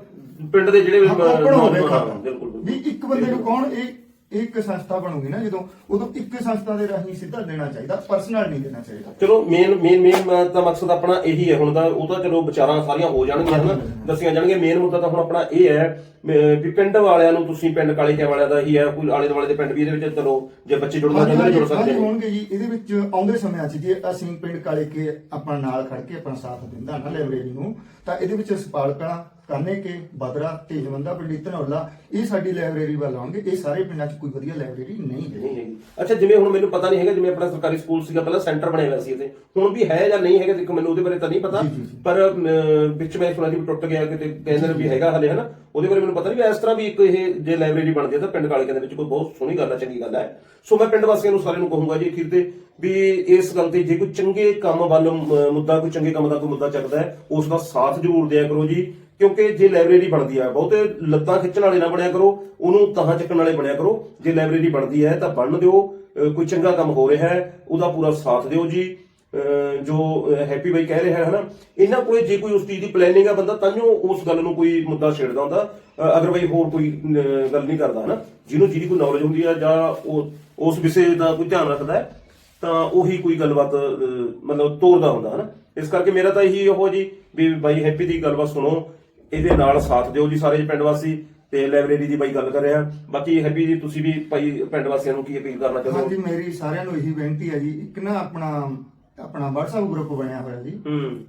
ਪਿੰਡ ਦੇ ਜਿਹੜੇ ਹੋਵੇ ਖਾਤਾ। ਬਿਲਕੁਲ। ਵੀ ਇੱਕ ਬੰਦੇ ਨੂੰ ਕੌਣ ਇਹ ਇੱਕ ਸੰਸਥਾ ਬਣੂਗੀ ਨਾ ਜਦੋਂ ਉਦੋਂ ਇੱਕ ਸੰਸਥਾ ਦੇ ਰਾਹੀਂ ਸਿੱਧਾ ਦੇਣਾ ਚਾਹੀਦਾ ਪਰਸਨਲ ਨਹੀਂ ਦੇਣਾ ਚਾਹੀਦਾ। ਚਲੋ ਮੇਨ ਮੇਨ ਮੇਨ ਤਾਂ ਮਕਸਦ ਆਪਣਾ ਇਹੀ ਹੈ ਹੁਣ ਤਾਂ ਉਹ ਤਾਂ ਚਲੋ ਵਿਚਾਰਾਂ ਸਾਰੀਆਂ ਹੋ ਜਾਣਗੀਆਂ ਹਨਾ ਦੱਸੀਆਂ ਜਾਣਗੀਆਂ। ਮੇਨ ਮੁੱਦਾ ਤਾਂ ਹੁਣ ਆਪਣਾ ਇਹ ਹੈ ਵੀ ਪਿੰਡ ਵਾਲਿਆਂ ਨੂੰ ਤੁਸੀਂ ਪਿੰਡ ਕਾਲੇ ਕੇ ਵਾਲਿਆਂ ਦਾ ਹੀ ਹੈ ਕੋਈ ਆਲੇ ਦੁਆਲੇ ਦੇ ਪਿੰਡ ਵੀ ਇਹਦੇ ਵਿੱਚ ਚਲੋ ਜੇ ਬੱਚੇ ਜੁੜਨਾ ਚਾਹੁੰਦੇ ਨੇ ਜੁੜ ਸਕਦੇ ਨੇ। ਹੋਣਗੇ ਜੀ। ਇਹਦੇ ਵਿੱਚ ਆਉਂਦੇ ਸਮਿਆਂ 'ਚ ਜੇ ਅਸੀਂ ਪਿੰਡ ਕਾਲੇ ਕੇ ਆਪਣਾ ਨਾਲ ਖੜ ਕੇ ਆਪਣਾ ਸਾਥ ਦਿੰਦਾ ਨਾ ਲਾਇਬ੍ਰੇਰੀ ਨੂੰ ਤਾਂ ਇਹਦੇ ਵਿੱਚ ਸਪਾਲ ਕਲਾਂ ਕਾਨੇ ਕੇ ਬਦਰਾ ਤੇਜਵੰਦਾ ਪਿੰਡੀ ਧਨੌਲਾ ਇਹ ਸਾਡੀ ਲਾਇਬ੍ਰੇਰੀ ਵੱਲ ਆਉਣਗੇ। ਇਹ ਸਾਰੇ ਪਿੰਡਾਂ 'ਚ ਕੋਈ ਵਧੀਆ ਲਾਇਬ੍ਰੇਰੀ ਨਹੀਂ ਹੈ। ਨਹੀਂ ਹੈਗੀ। ਅੱਛਾ ਜਿਵੇਂ ਹੁਣ ਮੈਨੂੰ ਪਤਾ ਨਹੀਂ ਹੈਗਾ ਜਿਵੇਂ ਆਪਣਾ ਸਰਕਾਰੀ ਸਕੂਲ ਸੀਗਾ ਪਹਿਲਾਂ ਸੈਂਟਰ ਬਣਿਆ ਹੋਇਆ ਸੀ ਇੱਥੇ। ਹੁਣ ਵੀ ਹੈ ਜਾਂ ਨਹੀਂ ਹੈਗਾ ਦੇਖੋ ਮੈਨੂੰ ਉਹਦੇ ਬਾਰੇ ਤਾਂ ਨਹੀਂ ਪਤਾ। ਪਰ ਅਮ, ਵਿੱਚ ਮੈਂ ਸੁਣਿਆ ਸੀ ਵੀ ਟੁੱਟ ਗਿਆ ਕਿਤੇ ਕਹਿੰਦੇ ਵੀ ਹੈਗਾ ਹਲੇ ਹਨਾ। ਉਹਦੇ ਬਾਰੇ ਮੈਨੂੰ ਪਤਾ ਨਹੀਂ ਵੀ ਇਸ ਤਰ੍ਹਾਂ ਵੀ ਇੱਕ ਇਹ ਜੇ ਲਾਇਬ੍ਰੇਰੀ ਬਣਦੀ ਹੈ ਤਾਂ ਪਿੰਡ ਕਾਲੇ ਦੇ ਵਿੱਚ ਕੋਈ ਬਹੁਤ ਸੋਹਣੀ ਗੱਲ ਹੈ ਚੰਗੀ ਗੱਲ ਹੈ। ਸੋ ਮੈਂ ਪਿੰਡ ਵਾਸੀਆਂ ਨੂੰ ਸਾਰਿਆਂ ਨੂੰ ਕਹੂੰਗਾ ਜੀ ਅਖੀਰ ਤੇ ਵੀ ਇਸ ਗੱਲ ਤੇ ਜੇ ਕੋਈ ਚੰਗੇ ਕੰਮ ਵੱਲ ਮੁੱਦਾ ਕੋਈ ਚੰਗੇ ਕੰਮ ਦਾ ਕੋਈ ਮੁੱਦਾ ਚੱਕਦਾ ਹੈ ਉਸ ਦਾ ਸਾਥ ਜ਼ਰੂਰ ਦਿਆ ਕਰੋ ਜੀ। ਕਿਉਂਕਿ ਜੇ ਲਾਇਬ੍ਰੇਰੀ ਬਣਦੀ ਹੈ ਬਹੁਤੇ ਲੱਤਾਂ ਖਿੱਚਣ ਵਾਲੇ ਨਾ ਬਣਿਆ ਕਰੋ, ਉਹਨੂੰ ਤਾਹਾਂ ਚੱਕਣ ਵਾਲੇ ਬਣਿਆ ਕਰੋ। ਜੇ ਲਾਇਬ੍ਰੇਰੀ ਬਣਦੀ ਹੈ, ਤਾਂ ਬਣ ਦਿਓ ਕੋਈ ਚੰਗਾ ਕੰਮ ਹੋ ਰਿਹਾ ਹੈ, ਉਹਦਾ ਪੂਰਾ ਸਾਥ ਦਿਓ ਜੀ। ਜੋ ਹੈਪੀ ਬਾਈ ਕਹਿ ਰਿਹਾ ਹੈ ਹਨਾ ਇਹਨਾਂ ਕੋਲੇ ਜੇ ਕੋਈ ਉਸ ਚੀਜ਼ ਦੀ ਪਲੈਨਿੰਗ ਆ ਬੰਦਾ, ਤਾਂ ਉਸ ਗੱਲ ਨੂੰ ਕੋਈ ਮੁੱਦਾ ਛੇੜਦਾ ਹੁੰਦਾ। ਅਦਰਵਾਈਜ਼ ਹੋਰ ਕੋਈ ਗੱਲ ਨਹੀਂ ਕਰਦਾ, ਹਨਾ? ਜਿਹਨੂੰ, ਜਿਹਦੀ ਕੋਈ ਨੌਲੇਜ ਹੁੰਦੀ ਆ, ਜਾਂ ਉਹ, ਉਸ ਵਿਸ਼ੇ ਦਾ ਕੋਈ ਧਿਆਨ ਰੱਖਦਾ ਹੈ, ਤਾਂ ਉਹੀ ਕੋਈ ਗੱਲਬਾਤ ਮਤਲਬ ਤੋਰਦਾ ਹੁੰਦਾ, ਹਨਾ? ਇਸ ਕਰਕੇ ਮੇਰਾ ਤਾਂ ਇਹੀ ਉਹ ਜੀ, ਵੀ ਬਾਈ ਹੈਪੀ ਦੀ ਗੱਲਬਾਤ ਸੁਣੋ। ਇਹਦੇ ਨਾਲ ਸਾਥ ਦਿਓ ਜੀ ਸਾਰੇ ਪਿੰਡ ਵਾਸੀ ਤੇ ਲਾਇਬ੍ਰੇਰੀ ਦੀ ਬਾਈ ਗੱਲ ਕਰ ਰਿਹਾ। ਬਾਕੀ ਹੈਪੀ ਜੀ ਤੁਸੀਂ ਵੀ ਭਾਈ ਪਿੰਡ ਵਾਸੀਆਂ ਨੂੰ ਕੀ ਅਪੀਲ ਕਰਨਾ ਚਾਹੁੰਦੇ ਹੋ? ਹਾਂਜੀ ਮੇਰੀ ਸਾਰਿਆਂ ਨੂੰ ਇਹੀ ਬੇਨਤੀ ਹੈ ਜੀ ਇੱਕ ਨਾ ਆਪਣਾ ਆਪਣਾ WhatsApp ਗਰੁੱਪ ਬਣਿਆ ਹੋਇਆ ਜੀ।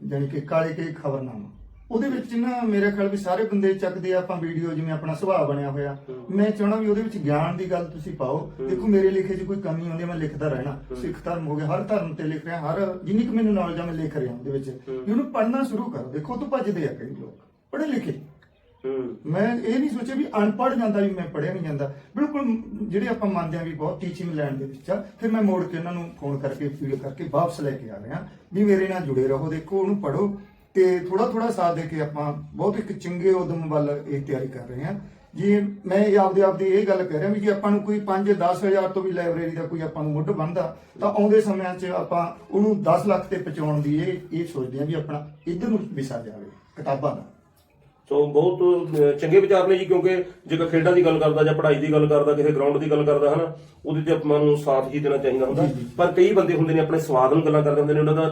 ਜਾਣੀ ਕਿ ਕਾਲੇ ਕੇ ਖਬਰਨਾਮਾ। ਉਹਦੇ ਵਿੱਚ ਨਾ ਮੇਰੇ ਖਿਆਲ ਵੀ ਸਾਰੇ ਬੰਦੇ ਚੱਕਦੇ ਆ ਆਪਾਂ ਵੀਡੀਓ ਜਿਵੇਂ ਆਪਣਾ ਸੁਭਾਅ ਬਣਿਆ ਹੋਇਆ। ਮੈਂ ਚਾਹਣਾ ਵੀ ਉਹਦੇ ਵਿੱਚ ਗਿਆਨ ਦੀ ਗੱਲ ਤੁਸੀਂ ਪਾਓ। ਦੇਖੋ ਮੇਰੇ ਲਿਖੇ 'ਚ ਕੋਈ ਕਮੀ ਹੁੰਦੀ ਮੈਂ ਲਿਖਦਾ ਰਹਿਣਾ। ਸਿੱਖ ਧਰਮ ਹੋ ਗਿਆ ਹਰ ਧਰਮ ਤੇ ਲਿਖ ਰਿਹਾ ਹਰ ਜਿੰਨੀ ਕੁ ਮੈਨੂੰ ਨੌਲੇਜ ਆ ਮੈਂ ਲਿਖ ਰਿਹਾ ਉਹਦੇ ਵਿੱਚ। ਵੀ ਉਹਨੂੰ ਪੜ੍ਹਨਾ ਸ਼ੁਰੂ ਕਰੋ। ਦੇਖੋ ਤੋਂ ਭੱਜਦੇ ਆ ਕਈ ਲੋਕ। ਪੜ੍ਹੇ ਲਿਖੇ। ਹੂੰ। ਮੈਂ ਇਹ ਨਹੀਂ ਸੋਚਿਆ ਵੀ ਅਨਪੜ੍ਹ ਜਾਂਦਾ ਵੀ ਮੈਂ ਪੜ੍ਹਿਆ ਨਹੀਂ ਜਾਂਦਾ। ਬਿਲਕੁਲ ਜਿਹੜੇ ਆਪਾਂ ਮੰਨਦੇ ਆ ਵੀ ਬਹੁਤ ਟੀਚਿੰਗ ਲੈਣ ਦੇ ਵਿੱਚ ਆ ਫਿਰ ਮੈਂ ਮੋੜ ਕੇ ਉਹਨਾਂ ਨੂੰ ਫੋਨ ਕਰਕੇ ਫੀਡ ਕਰਕੇ ਵਾਪਸ ਲੈ ਕੇ ਆ ਰਿਹਾ। ਵੀ ਮੇਰੇ ਨਾਲ ਜੁੜੇ ਰਹੋ ਦੇਖੋ ਉਹਨੂੰ ਪੜੋ ਤੇ ਥੋੜਾ ਥੋੜਾ ਸਾਥ ਦੇ ਕੇ ਆਪਾਂ ਬਹੁਤ ਇੱਕ ਚੰਗੇ ਉਦਮ ਵੱਲ ਇਹ ਤਿਆਰੀ ਕਰ ਰਹੇ ਹਾਂ। ਜੀ ਮੈਂ ਇਹ ਆਪਦੇ ਆਪ ਦੀ ਇਹ ਗੱਲ ਕਹਿ ਰਿਹਾ ਵੀ ਜੇ ਆਪਾਂ ਨੂੰ ਕੋਈ 5-10 ਹਜ਼ਾਰ ਤੋਂ ਵੀ ਲਾਇਬ੍ਰੇਰੀ ਦਾ ਕੋਈ ਆਪਾਂ ਨੂੰ ਮੁੱਢ ਬਣਦਾ ਤਾਂ ਆਉਂਦੇ ਸਮਿਆਂ 'ਚ ਆਪਾਂ ਉਹਨੂੰ 10 ਲੱਖ ਤੇ ਪਹੁੰਚਾਉਣ ਦੀ ਇਹ ਇਹ ਸੋਚਦੇ ਹਾਂ ਵੀ ਆਪਣਾ ਇੱਧਰ ਨੂੰ ਵਿਸਾ ਜਾਵੇ ਕਿਤਾਬਾਂ ਦਾ। ਸੋ ਬਹੁਤ ਅਹ, ਚੰਗੇ ਵਿਚਾਰ ਨੇ ਜੀ ਕਿਉਂਕਿ ਜੇਕਰ ਖੇਡਾਂ ਦੀ ਗੱਲ ਕਰਦਾ ਜਾਂ ਪੜ੍ਹਾਈ ਦੀ ਗੱਲ ਕਰਦਾ ਕਿਸੇ ਗਰਾਊਂਡ ਦੀ ਗੱਲ ਕਰਦਾ ਹਨਾ ਉਹਦੇ ਤੇ ਆਪਾਂ ਨੂੰ ਸਾਥ ਹੀ ਦੇਣਾ ਚਾਹੀਦਾ ਹੁੰਦਾ। ਪਰ ਕਈ ਬੰਦੇ ਹੁੰਦੇ ਨੇ ਆਪਣੇ ਸਵਾਦ ਨੂੰ ਗੱਲਾਂ ਕਰਦੇ ਹੁੰਦੇ ਨੇ ਉਹਨਾਂ ਦਾ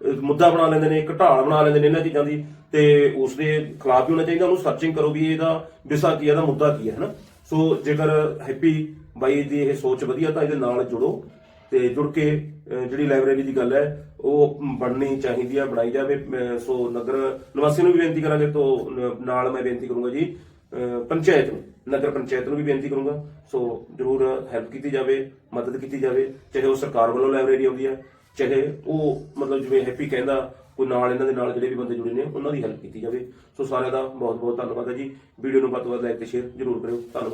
ਅਹ, ਮੁੱਦਾ ਬਣਾ ਲੈਂਦੇ ਨੇ ਘਟਾਲ ਬਣਾ ਲੈਂਦੇ ਨੇ ਇਹਨਾਂ ਚੀਜ਼ਾਂ ਦੀ ਤੇ ਉਸ ਦੇ ਖਿਲਾਫ ਵੀ ਹੋਣਾ ਚਾਹੀਦਾ ਉਹਨੂੰ ਸਰਚਿੰਗ ਕਰੋ ਵੀ ਇਹਦਾ ਵਿਸਾ ਕੀ ਹੈ ਇਹਦਾ ਮੁੱਦਾ ਕੀ ਹੈ ਹਨਾ। ਸੋ ਜੇਕਰ ਹੈਪੀ ਬਾਈ ਦੀ ਇਹ ਸੋਚ ਵਧੀਆ ਤਾਂ ਇਹਦੇ ਨਾਲ ਜੁੜੋ। ਤੇ ਜੁੜ ਕੇ ਜਿਹੜੀ ਲਾਇਬ੍ਰੇਰੀ ਦੀ ਗੱਲ ਹੈ, ਉਹ ਬਣਨੀ ਚਾਹੀਦੀ ਹੈ ਬਣਾਈ ਜਾਵੇ। ਸੋ ਨਗਰ, ਨਿਵਾਸੀਆਂ ਨੂੰ ਵੀ ਬੇਨਤੀ ਕਰਾਂਗੇ ਤੋਂ ਨਾਲ ਮੈਂ ਬੇਨਤੀ ਕਰੂੰਗਾ ਜੀ ਪੰਚਾਇਤ ਨੂੰ, ਨਗਰ ਪੰਚਾਇਤ ਨੂੰ ਵੀ ਬੇਨਤੀ ਕਰੂੰਗਾ। ਸੋ ਜਰੂਰ ਹੈਲਪ ਕੀਤੀ ਜਾਵੇ, ਮਦਦ ਕੀਤੀ ਜਾਵੇ, ਚਾਹੇ ਉਹ ਸਰਕਾਰ ਵੱਲੋਂ ਲਾਇਬ੍ਰੇਰੀ ਆਉਂਦੀ ਹੈ, ਚਾਹੇ ਉਹ ਮਤਲਬ ਜਿਵੇਂ ਹੈਪੀ ਕਹਿੰਦਾ, ਕੋਈ ਨਾਲ ਇਹਨਾਂ ਦੇ ਨਾਲ ਜਿਹੜੇ ਵੀ ਬੰਦੇ ਜੁੜੇ ਨੇ, ਉਹਨਾਂ ਦੀ ਹੈਲਪ ਕੀਤੀ ਜਾਵੇ। ਸੋ ਸਾਰਿਆਂ ਦਾ ਬਹੁਤ ਬਹੁਤ ਧੰਨਵਾਦ ਹੈ ਜੀ। ਵੀਡੀਓ ਨੂੰ ਵੱਧ ਤੋਂ ਵੱਧ ਲਾਈਕ ਤੇ ਸ਼ੇਅਰ ਜਰੂਰ ਕਰਿਓ। ਧੰਨਵਾਦ।